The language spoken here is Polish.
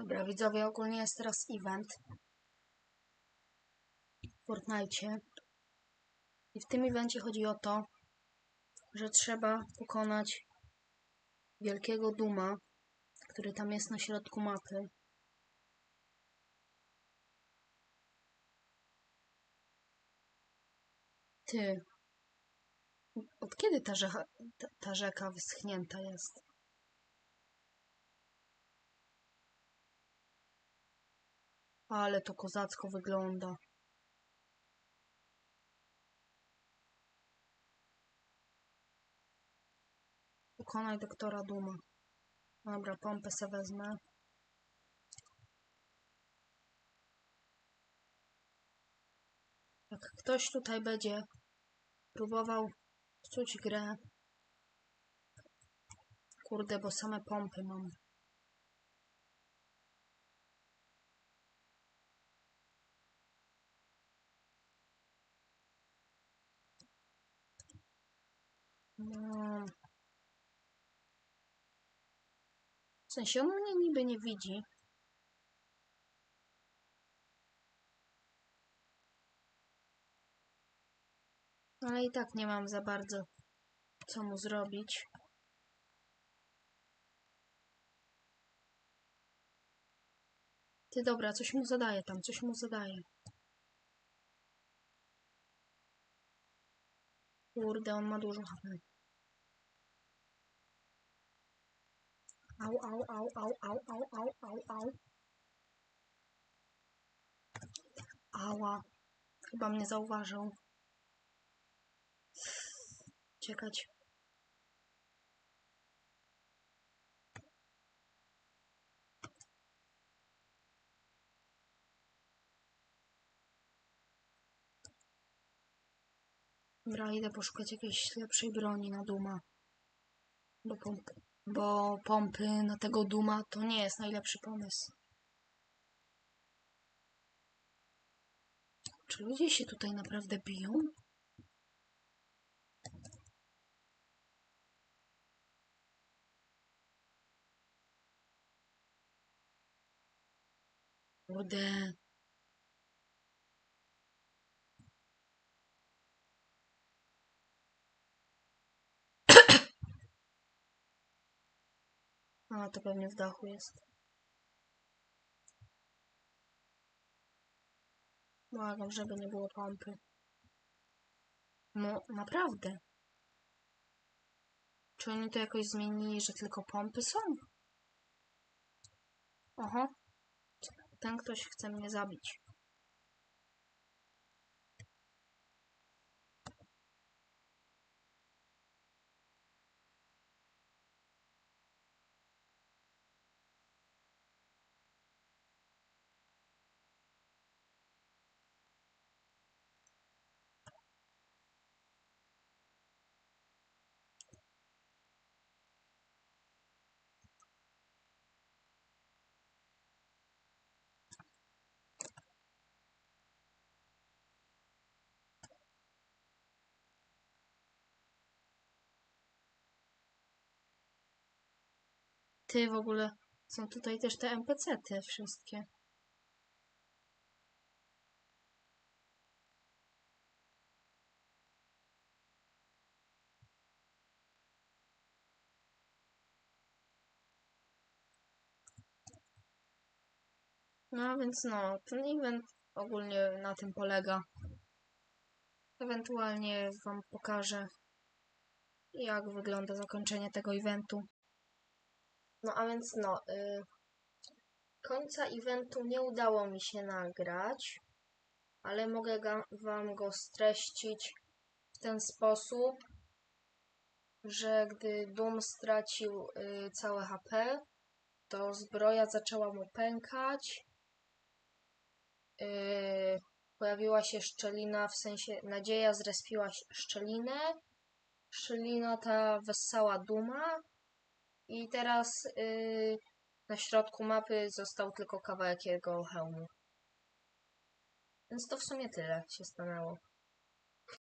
Dobra, widzowie, ogólnie jest teraz event w Fortnite. I w tym evencie chodzi o to, że trzeba pokonać wielkiego Duma, który tam jest na środku mapy. Ty. Od kiedy ta, rzeka, ta, ta rzeka wyschnięta jest? Ale to kozacko wygląda. Pokonaj doktora Duma. Dobra, pompę se wezmę. Jak ktoś tutaj będzie próbował psuć grę. Kurde, bo same pompy mam. No. W sensie on mnie niby nie widzi. Ale i tak nie mam za bardzo co mu zrobić. Ty dobra, coś mu zadaje tam, coś mu zadaje. Kurde, on ma dużo HP. Au, au, au, au, au, au, au, au, au. Ała. Chyba mnie zauważył. Czekać. Dobra, idę poszukać jakiejś lepszej broni na Duma. Bo, pomp bo pompy na tego Duma to nie jest najlepszy pomysł. Czy ludzie się tutaj naprawdę biją? Kurde. A, to pewnie w dachu jest. Błagam, żeby nie było pompy. No, naprawdę. Czy oni to jakoś zmienili, że tylko pompy są? Oho. Ten ktoś chce mnie zabić. Ty w ogóle są tutaj też te NPC-ty wszystkie. No więc no, ten event ogólnie na tym polega. Ewentualnie wam pokażę, jak wygląda zakończenie tego eventu. No a więc no, y, końca eventu nie udało mi się nagrać, ale mogę wam go streścić w ten sposób, że gdy Doom stracił y, całe HP, to zbroja zaczęła mu pękać. Y, pojawiła się szczelina, w sensie nadzieja zrespiła szczelinę. Szczelina ta wessała Duma. I teraz y, na środku mapy został tylko kawałek jego hełmu. Więc to w sumie tyle się stanęło.